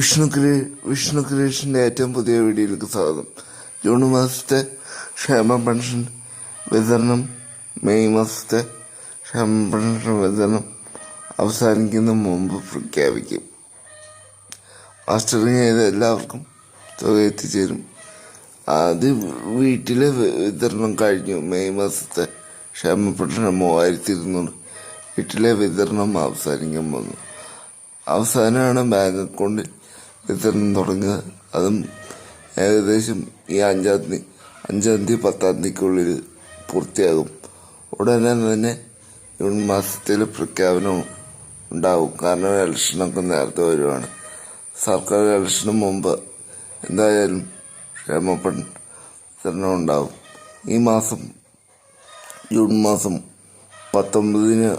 വിഷ്ണു ക്രേ വിഷ്ണു ക്രിയേഷന്റെ ഏറ്റവും പുതിയ വീഡിയോയിലേക്ക് സ്വാഗതം. ജൂൺ മാസത്തെ ക്ഷേമ പെൻഷൻ വിതരണം മെയ് മാസത്തെ ക്ഷേമ പെൻഷൻ വിതരണം അവസാനിക്കുന്ന മുമ്പ് പ്രഖ്യാപിക്കും. മാസ്റ്ററിങ് ചെയ്ത എല്ലാവർക്കും തുക എത്തിച്ചേരും. ആദ്യം വീട്ടിലെ വിതരണം കഴിഞ്ഞു. മെയ് മാസത്തെ ക്ഷേമ പെൻഷൻ മൂവായിരത്തി ഇരുന്നൂറ്. വീട്ടിലെ വിതരണം അവസാനിക്കാൻ അവസാനമാണ് ബാങ്ക് അക്കൗണ്ടിൽ വിതരണം തുടങ്ങുക. അതും ഏകദേശം ഈ അഞ്ചാം തീയതി അഞ്ചാം തീയതി പത്താം തീയതിക്കുള്ളിൽ പൂർത്തിയാകും. ഉടനെ തന്നെ ജൂൺ മാസത്തിൽ പ്രഖ്യാപനം ഉണ്ടാവും. കാരണം ഇലക്ഷനൊക്കെ നേരത്തെ വരുവാണ്. സർക്കാർ ഇലക്ഷന് മുമ്പ് എന്തായാലും ക്ഷേമപ്പൺ വിതരണം ഉണ്ടാവും. ഈ മാസം ജൂൺ മാസം പത്തൊമ്പതിന്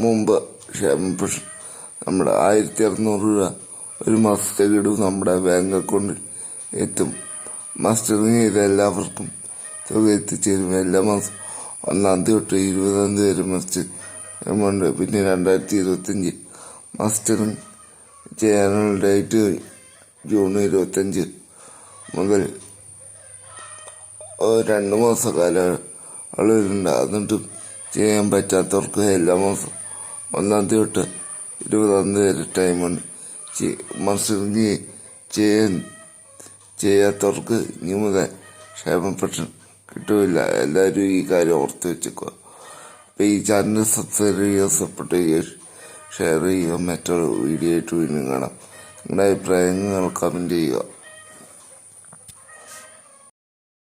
മുമ്പ് ക്ഷേമ നമ്മുടെ ആയിരത്തി അറുന്നൂറ് രൂപ ഒരു മസ്റ്റർ ഇടും നമ്മുടെ ബാങ്ക് അക്കൗണ്ടിൽ എത്തും. മസ്റ്ററിങ് ചെയ്ത എല്ലാവർക്കും തുക എത്തിച്ചേരും എല്ലാ മാസം ഒന്നാം തീയതി തൊട്ട് ഇരുപതാം തീയതി വരെ മസ്റ്റർ എമൗണ്ട് പിന്നെ രണ്ടായിരത്തി ഇരുപത്തഞ്ച് മസ്റ്ററിങ് ചെയ്യാനുള്ള ഡേറ്റ് ജൂൺ ഇരുപത്തഞ്ച് മുതൽ രണ്ട് മാസ കാലയളവിലുണ്ട് എന്നിട്ടും ചെയ്യാൻ പറ്റാത്തവർക്ക് എല്ലാ മാസം ഒന്നാം തീയതി തൊട്ട് ഇരുപതാം തീയതി വരെ ടൈമുണ്ട് മത്സരം ചെയ്യാൻ ചെയ്യാത്തവർക്ക് ഇനി മുതൽ ക്ഷേമ പെൻഷൻ കിട്ടുമില്ല എല്ലാവരും ഈ കാര്യം ഓർത്ത് വെച്ചേക്കുക. അപ്പോൾ ഈ ചാനൽ സബ്സ്ക്രൈബ് ചെയ്യുക സപ്പോർട്ട് ചെയ്യുക. ഷെയർ ചെയ്യുക. മറ്റൊരു വീഡിയോ ആയിട്ട് വീണ്ടും കാണാം. നിങ്ങളുടെ അഭിപ്രായങ്ങൾ കമന്റ് ചെയ്യുക.